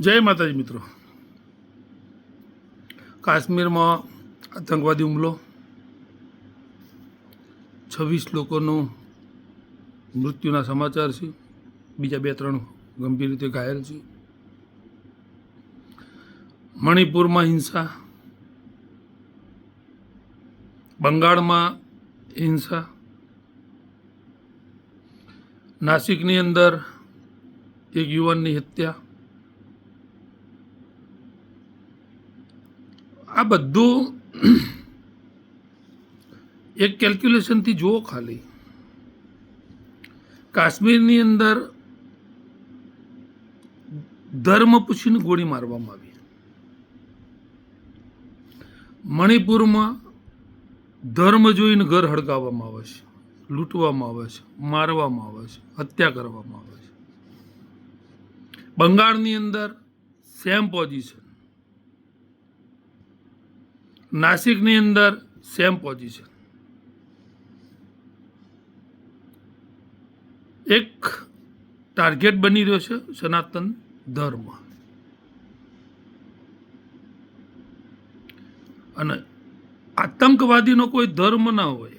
જય માતાજી મિત્રો. કાશ્મીરમાં આતંકવાદી હુમલો. છવ્વીસ લોકોનું મૃત્યુના સમાચાર છે. બીજા બે ત્રણ ગંભીર રીતે ઘાયલ છે. મણિપુરમાં હિંસા. બંગાળમાં હિંસા. નાસિકની અંદર એક યુવાનની હત્યા. આ બધું એક કેલ્ક્યુલેશનથી જુઓ ખાલી. કાશ્મીરની અંદર ધર્મ પૂછીને ગોળી મારવામાં આવી. મણિપુરમાં ધર્મ જોઈને ઘર હડકાવવામાં આવે છે, લૂંટવામાં આવે છે, મારવામાં આવે છે, હત્યા કરવામાં આવે છે. બંગાળની અંદર સેમ પોઝિશન નાસિકની અંદર સેમ પોઝિશન. એક ટાર્ગેટ બની રહ્યો છે સનાતન ધર્મ અને આતંકવાદીનો કોઈ ધર્મ ના હોય,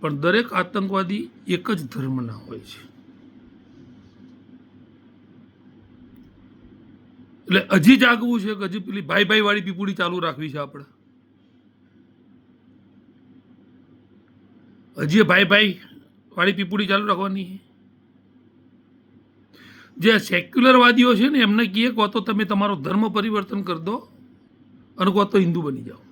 પણ દરેક આતંકવાદી એક જ ધર્મના હોય છે. એટલે હજી જાગવું છે કે હજી પેલી ભાઈ ભાઈ વાળી પીપુડી ચાલુ રાખવી છે આપણે? હજી ભાઈ ભાઈ વાળી પીપુડી ચાલુ રાખવાની જે સેક્યુલરવાદીઓ છે ને, એમને કહીએ કહો તો તમે તમારો ધર્મ પરિવર્તન કરી દો અને કહો તો હિન્દુ બની જાઓ.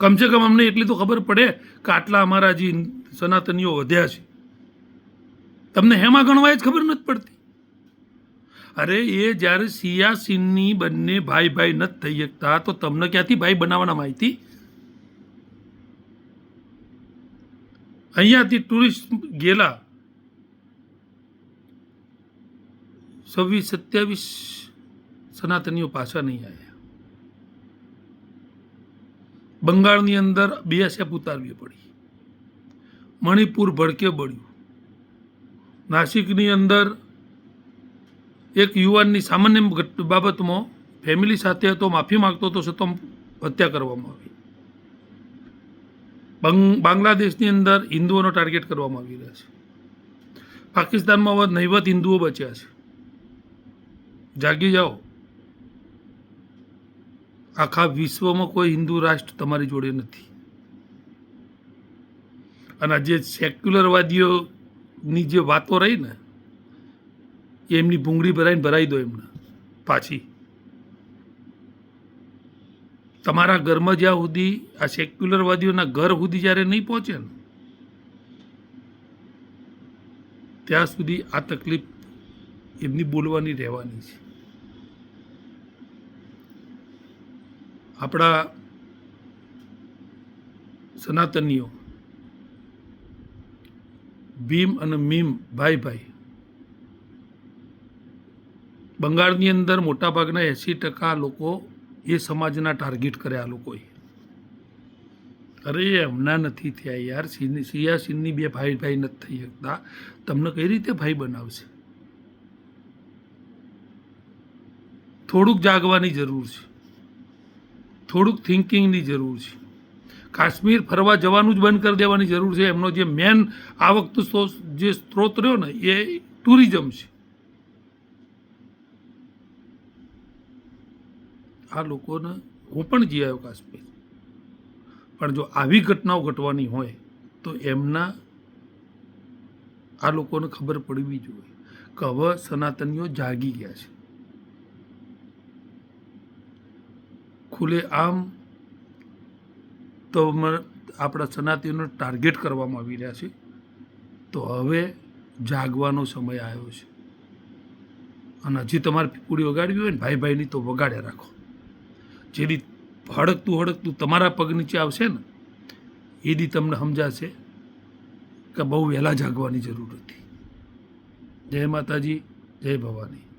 કમસે કમ અમને એટલી તો ખબર પડે કે આટલા અમારા જે સનાતનીઓ વધ્યા છે. તમને હેમાં ગણવાય જ ખબર નથી પડતી. અરે, એ જ્યારે સિયાસીનની બંને ભાઈ ભાઈ નથી થઈ શકતા, તો તમને ક્યાંથી ભાઈ બનાવવાના માહિતી? અહીંયાથી ટુરિસ્ટ ગયેલા. છવ્વીસ, સત્યાવીસ સનાતનીઓ પાછા નહીં આવ્યા. બંગાળની અંદર બીએસએફ ઉતારવી પડી. મણિપુર ભડકે બળ્યું. નાસિકની અંદર એક યુવાનની સામાન્ય બાબતમાં ફેમિલી સાથે હતો, માફી માંગતો હતો છતાં હત્યા કરવામાં આવી. બાંગ્લાદેશની અંદર હિન્દુઓનો ટાર્ગેટ કરવામાં આવી રહ્યા છે. પાકિસ્તાનમાં હવે નહીવત હિન્દુઓ બચ્યા છે. જાગી જાઓ. આખા વિશ્વમાં કોઈ હિન્દુ રાષ્ટ્ર તમારી જોડે નથી. અને જે સેક્યુલરવાદીઓની જે વાતો રહી ને એ એમની ભૂંગળી ભરાઈને ભરાઈ દો એમને પાછી. તમારા ઘરમાં જ્યાં સુધી આ સેક્યુલરવાદીઓના ઘર સુધી જ્યારે નહીં પહોંચે ને, ત્યાં સુધી આ તકલીફ એમની બોલવાની રહેવાની છે. આપણા સનાતનીઓ ભીમ અને મીમ ભાઈ ભાઈ બંગાળની અંદર મોટાભાગના એંસી ટકા લોકો એ સમાજના ટાર્ગેટ કર્યા લોકોએ. અરે એમના નથી થયા યાર. સિયા સિંહની બે ભાઈ ભાઈ નથી થઈ શકતા. તમને કઈ રીતે ભાઈ બનાવશે? થોડુંક જાગવાની જરૂર છે. થોડુંક થિંકિંગની જરૂર છે. કાશ્મીર ફરવા જવાનું જ બંધ કરી દેવાની જરૂર છે. એમનો જે મેન આવકનો જે સ્ત્રોત રહ્યો ને, એ ટુરિઝમ છે. આ લોકોને હું પણ જઈ આવ્યો કાશ્મીર પણ જો આવી ઘટનાઓ ઘટવાની હોય, તો એમના આ લોકોને ખબર પડવી જોઈએ કે હવે સનાતનીઓ જાગી ગયા છે. ખુલે આમ તો આપણા સનાતનીઓને ટાર્ગેટ કરવામાં આવી રહ્યા છે. તો હવે જાગવાનો સમય આવ્યો છે. અને હજી તમારે પીપુડી વગાડવી હોય ને ભાઈ ભાઈની તો વગાડ્યા રાખો. જેથી હડકતું હડકતું તમારા પગ નીચે આવશે ને એ દી તમને સમજાશે કે બહુ વહેલા જાગવાની જરૂર હતી. જય માતાજી, જય ભવાની.